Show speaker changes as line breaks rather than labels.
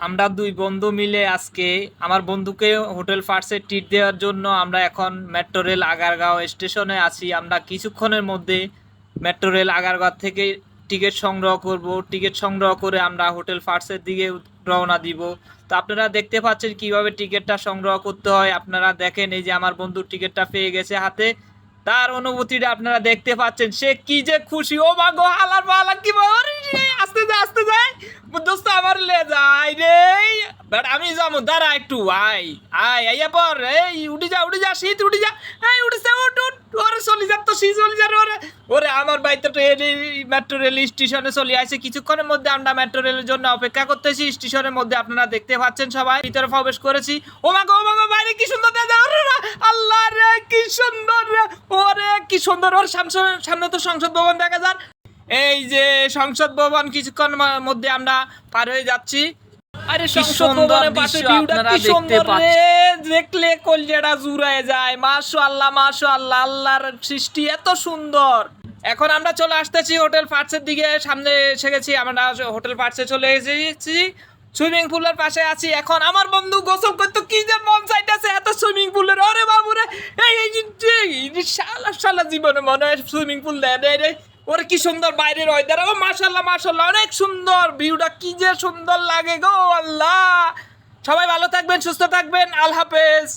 আমরা দুই বন্ধু মিলে আজকে আমার বন্ধুকে হোটেল ফার্সে ট্রিট দেওয়ার জন্য আমরা এখন মেট্রো রেল আগারগাঁও স্টেশনে আছি। আমরা কিছুক্ষণের মধ্যে মেট্রো রেল আগারগাঁও থেকে টিকিট সংগ্রহ করব। টিকিট সংগ্রহ করে আমরা হোটেল ফার্সের দিকে রওনা দিব। তো আপনারা দেখতে পাচ্ছেন কীভাবে টিকিটটা সংগ্রহ করতে হয়। আপনারা দেখেন এই যে আমার বন্ধু টিকিটটা পেয়ে গেছে হাতে। তার অনুভূতিটা আপনারা দেখতে পাচ্ছেন। সে কি যে খুশি। ও মা গো, হালার পালা কি বলে আস্তে যায় আস্তে যায় দোস্ত, আমার লে যাই রে বাট আমি যাব, দাঁড়া একটু আই আই আইয়া পর, এই, উঠে যা উঠে যা, শীত, উঠে যা। এই উঠে যা উঠ উঠ, ওরে তো, শীত ওরে। ওরে, আমার বাড়িতে তো মেট্রো রেল স্টেশনে চলে আসে। কিছুক্ষণের মধ্যে আমরা মেট্রো রেলের জন্য অপেক্ষা করতেছি। স্টেশনের মধ্যে আপনারা দেখতে পাচ্ছেন সবাই, ভিতরে প্রবেশ করেছি। ও মা গো মা বাইরে কি সুন্দর আল্লাহ রে, কি সুন্দর ওরে, কি সুন্দর। ওর সামনে তো সংসদ ভবন দেখা যান এই যে সংসদ ভবন কিছুক্ষণ মধ্যে আমরা পার হয়ে যাচ্ছি। আরে সংসদ ভবনের পাশে ভিউটা কি সুন্দর রে। দেখলে কলজেটা জুড়ায় যায়। মাশাআল্লাহ মাশাআল্লাহ আল্লাহর সৃষ্টি এত সুন্দর। এখন আমরা চলে আসতেছি হোটেল পার্টসের দিকে। সামনে এসে গেছি আমরা হোটেল পার্টসে চলে এসেছি। সুইমিং পুলের পাশে আছি। এখন আমার বন্ধু গোসল করতে কি যে মন চাইতেছে এত সুইমিং পুলের। অরে বাবুরে এই এই শালা শালা জীবনে মনে হয় সুইমিং পুল দেয় দেয় রে ওরে কি সুন্দর বাইরের ওয়েদার ও মাশাল্লাহ মাশাল্লাহ অনেক সুন্দর। ভিউটা কি যে সুন্দর লাগে গো, আল্লাহ। সবাই ভালো থাকবেন, সুস্থ থাকবেন। আল্লাহ হাফেজ।